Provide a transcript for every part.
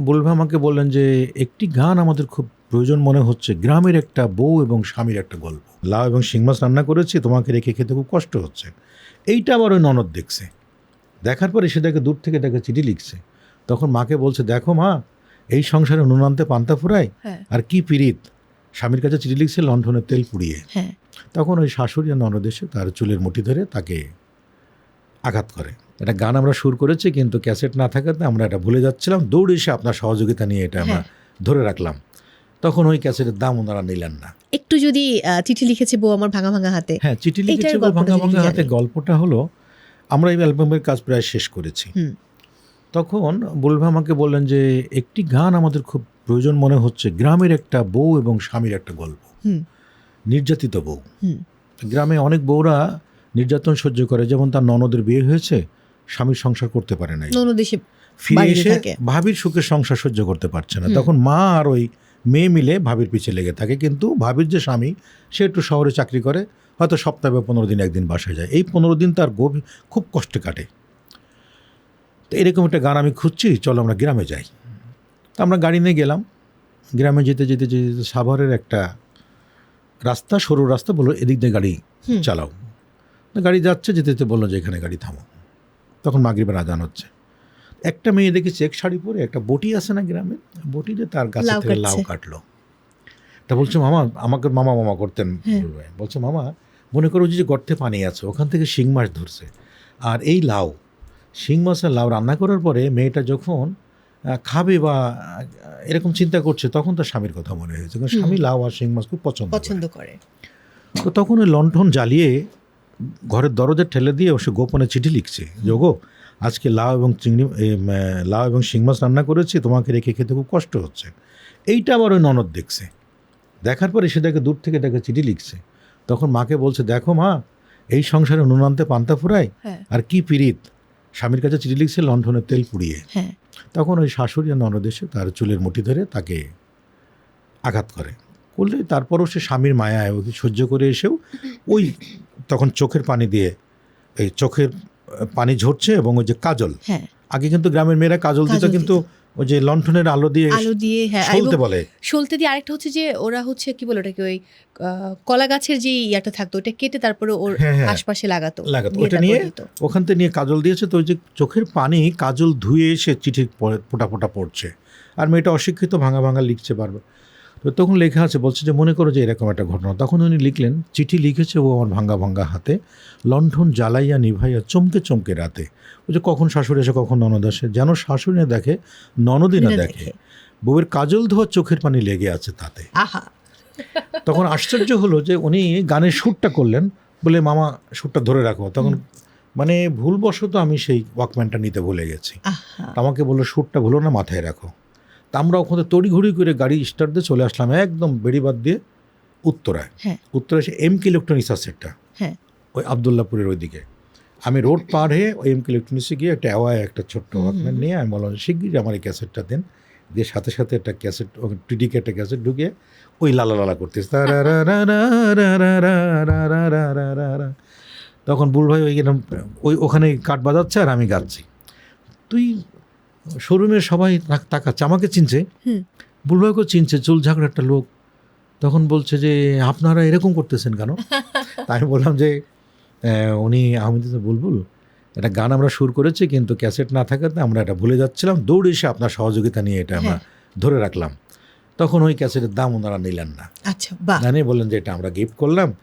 বুলভা আমাকে বললেন যে একটি গান আমাদের খুব প্রয়োজন মনে হচ্ছে। গ্রামের একটা বউ এবং স্বামীর একটা গল্প। লাউ এবং শিং মাছ রান্না করেছি তোমাকে রেখে খেতে খুব কষ্ট হচ্ছে। এইটা আবার ওই ননদ দেখছে। দেখার পরে সে দেখে দূর থেকে দেখে চিঠি লিখছে। তখন মাকে বলছে দেখো মা এই সংসারে নুন আনতে পান্তা ফুরায় হ্যাঁ। আর কি পিরিত স্বামীর কাছে চিঠি লিখছে লণ্ঠনের তেল পুড়িয়ে। হ্যাঁ। তখন ওই শাশুড়ি আর ননদ এসে তার চুলের মুঠি ধরে তাকে আঘাত করে। একটা গান আমরা সুর করেছি কিন্তু ক্যাসেট না থাকাতে আমরা এটা ভুলে যাচ্ছিলাম। দৌড়ে এসে আপনার সহযোগিতা নিয়ে এটা আমরা হ্যাঁ। ধরে রাখলাম। তখন ওই ক্যাসেটের দাম ওনারা নিলেন না। একটু যদি চিঠি লিখেছে বউ আমার ভাঙা ভাঙা হাতে হ্যাঁ চিঠি লিখেছে বলে ভাঙা ভাঙা হাতে। গল্পটা হলো আমরা এই অ্যালবামের কাজ প্রায় শেষ করেছি। তখন বুলভা আমাকে বললেন যে একটি গান আমাদের খুব প্রয়োজন মনে হচ্ছে গ্রামের একটা বউ এবং স্বামীর একটা গল্প। হুম। নির্যাতিত বউ। হুম। গ্রামে অনেক বউরা নির্যাতন সহ্য করে যেমন তার ননদের বিয়ে হয়েছে স্বামীর সংসার করতে পারে নাই। ফিরে এসে। ভাবির সুখের সংসার সহ্য করতে পারছে না। তখন মা আর ওই মেয়ে মিলে ভাবির পিছে লেগে থাকে। কিন্তু ভাবির যে স্বামী সে একটু শহরে চাকরি করে হয়তো সপ্তাহে বা পনেরো দিন একদিন বাসায় যায়। এই পনেরো দিন তার গভীর খুব কষ্টে কাটে। তো এরকম একটা গান আমি খুঁজছি চলো আমরা গ্রামে যাই। তো আমরা গাড়ি নিয়ে গেলাম। গ্রামে যেতে যেতে যেতে যেতে সাভারের একটা রাস্তা সরু রাস্তা বলল এদিক দিয়ে গাড়ি চালাও। গাড়ি যাচ্ছে যেতে যেতে বলল যে এখানে গাড়ি থামো। তখন মাগরিবের আজান হচ্ছে। একটা মেয়ে দেখি চেক শাড়ি পরে একটা বটি আছে না গ্রামে বটিতে তার গাছে থেকে লাউ কাটলো। তা বলছে মামা আমাকে মামা মামা করতেন। হ্যাঁ। বলবে। বলছে মামা মনে করো যে গর্তে পানি আছে ওখান থেকে শিং মাছ ধরছে। আর এই লাউ শিং মাছের লাউ রান্না করার পরে মেয়েটা যখন খাবে বা এরকম চিন্তা করছে তখন তার স্বামীর কথা মনে হয়েছে। কারণ স্বামী লাউ আর শিং মাছ খুব পছন্দ পছন্দ করে। তো তখন ওই লণ্ঠন জ্বালিয়ে ঘরের দরজা ঠেলে দিয়ে সে গোপনে চিঠি লিখছে যোগো আজকে লাউ এবং চিংড়ি লাউ এবং শিং মাছ রান্না করেছি তোমাকে রেখে খেতে খুব কষ্ট হচ্ছে। এইটা আবার ওই ননদ দেখছে। দেখার পরে সে দেখে দূর থেকে দেখে চিঠি লিখছে। তখন মাকে বলছে দেখো মা এই সংসারে নুন আনতে পান্তা ফুরায় হ্যাঁ। আর কি পিরিত স্বামীর কাছে চিঠি লিখছে লণ্ঠনের তেল পুড়িয়ে। হ্যাঁ। তখন ওই শাশুড়ি আর ননদ এসে তার চুলের মুঠি ধরে তাকে আঘাত করে। করলে তারপরও সে স্বামীর মায়ায় ওকে সহ্য করে এসেও ওই তখন চোখের পানি দিয়ে এই চোখের পানি ঝরছে এবং ওই যে কাজল হ্যাঁ আগে কিন্তু গ্রামের মেয়েরা কাজল দিত কিন্তু ওই যে লণ্ঠনের আলো দিয়ে আলো দিয়ে হ্যাঁ সলতে বলে সলতে দিয়ে আরেকটা হচ্ছে যে ওরা হচ্ছে কি বলে ওটাকে ওই কলা গাছের যে ইয়াটা থাকতো ওটা কেটে তারপরে ওর হ্যাঁ, হ্যাঁ। আশপাশে লাগাতো লাগাতো। ওটা নিয়ে-। ওখান থেকে নিয়ে কাজল দিয়েছে তো ওই যে চোখের পানি কাজল ধুয়ে এসে চিঠির পরে ফোটা ফোটা পড়ছে আর মেয়েটা অশিক্ষিত ভাঙা ভাঙা লিখছে বারবার তো তখন লেখা আছে বলছে যে মনে করো যে এরকম একটা ঘটনা। তখন উনি লিখলেন চিঠি লিখেছে ও আমার ভাঙ্গা ভাঙ্গা হাতে লণ্ঠন জ্বালাইয়া নিভাইয়া চমকে চমকে রাতে। ওই যে কখন শাশুড়ি এসে কখন ননদ আসে? যেন শাশুড়ি না দেখে ননদই না দেখে। বউয়ের কাজল ধোয়া চোখের পানি লেগে আছে তাতে। তখন আশ্চর্য হলো যে উনি গানের সুরটা করলেন বলে মামা সুরটা ধরে রাখো। তখন মানে ভুলবশত আমি সেই ওয়াকম্যানটা নিতে ভুলে গেছি। আমাকে বলল সুরটা ভুলো না মাথায় রাখো। তা আমরা ওখানে তড়িঘড়ি করে গাড়ি স্টার্ট দিয়ে চলে আসলাম একদম বেড়িবাদ দিয়ে উত্তরায়। হ্যাঁ। উত্তরায় সে এম কে ইলেকট্রনিক্স আছে একটা। হ্যাঁ। ওই আবদুল্লাপুরের ওইদিকে। আমি রোড পার হয়ে ওই এম কে ইলেকট্রনিক্সে গিয়ে একটা অ্যাওয়ায় একটা ছোট্ট ওয়াকম্যান নিয়ে আমি বললাম শিগগিরই আমার এই ক্যাসেটটা দেন। দিয়ে সাথে সাথে একটা ক্যাসেট টিডিকে একটা ক্যাসেট ঢুকিয়ে ওই লালা লালা করতেছে তখন বুল ভাই ওই ওই ওখানে কাঠ বাজাচ্ছে আর আমি গাচ্ছি তুই শোরুমের সবাই তাক- তাকাচ্ছে আমাকে চিনছে। বুলভাইকেও চিনছে চুল ঝাঁকড়া একটা লোক। তখন বলছে যে আপনারা এরকম করতেছেন কেন? তা আমি বললাম যে উনি আহমেদ বুলবুল। একটা গান আমরা সুর করেছি কিন্তু ক্যাসেট না থাকাতে আমরা এটা ভুলে যাচ্ছিলাম। দৌড়ে এসে আপনার সহযোগিতা নিয়ে এটা আমরা ধরে রাখলাম। তখন ওই ক্যাসেটের দাম ওনারা নিলেন না। আচ্ছা জানিয়ে বললেন যে এটা আমরা গিফট করলাম।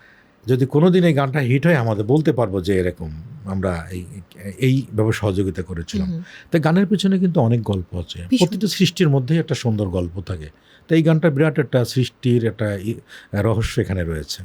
যদি কোনো দিন এই গানটা হিট হয় আমাদের বলতে পারব যে এরকম আমরা এই এইভাবে সহযোগিতা করেছিলাম। তাই গানের পিছনে কিন্তু অনেক গল্প আছে। প্রতিটা সৃষ্টির মধ্যেই একটা সুন্দর গল্প থাকে। তাই এই গানটা বিরাট একটা সৃষ্টির একটা রহস্য এখানে রয়েছে।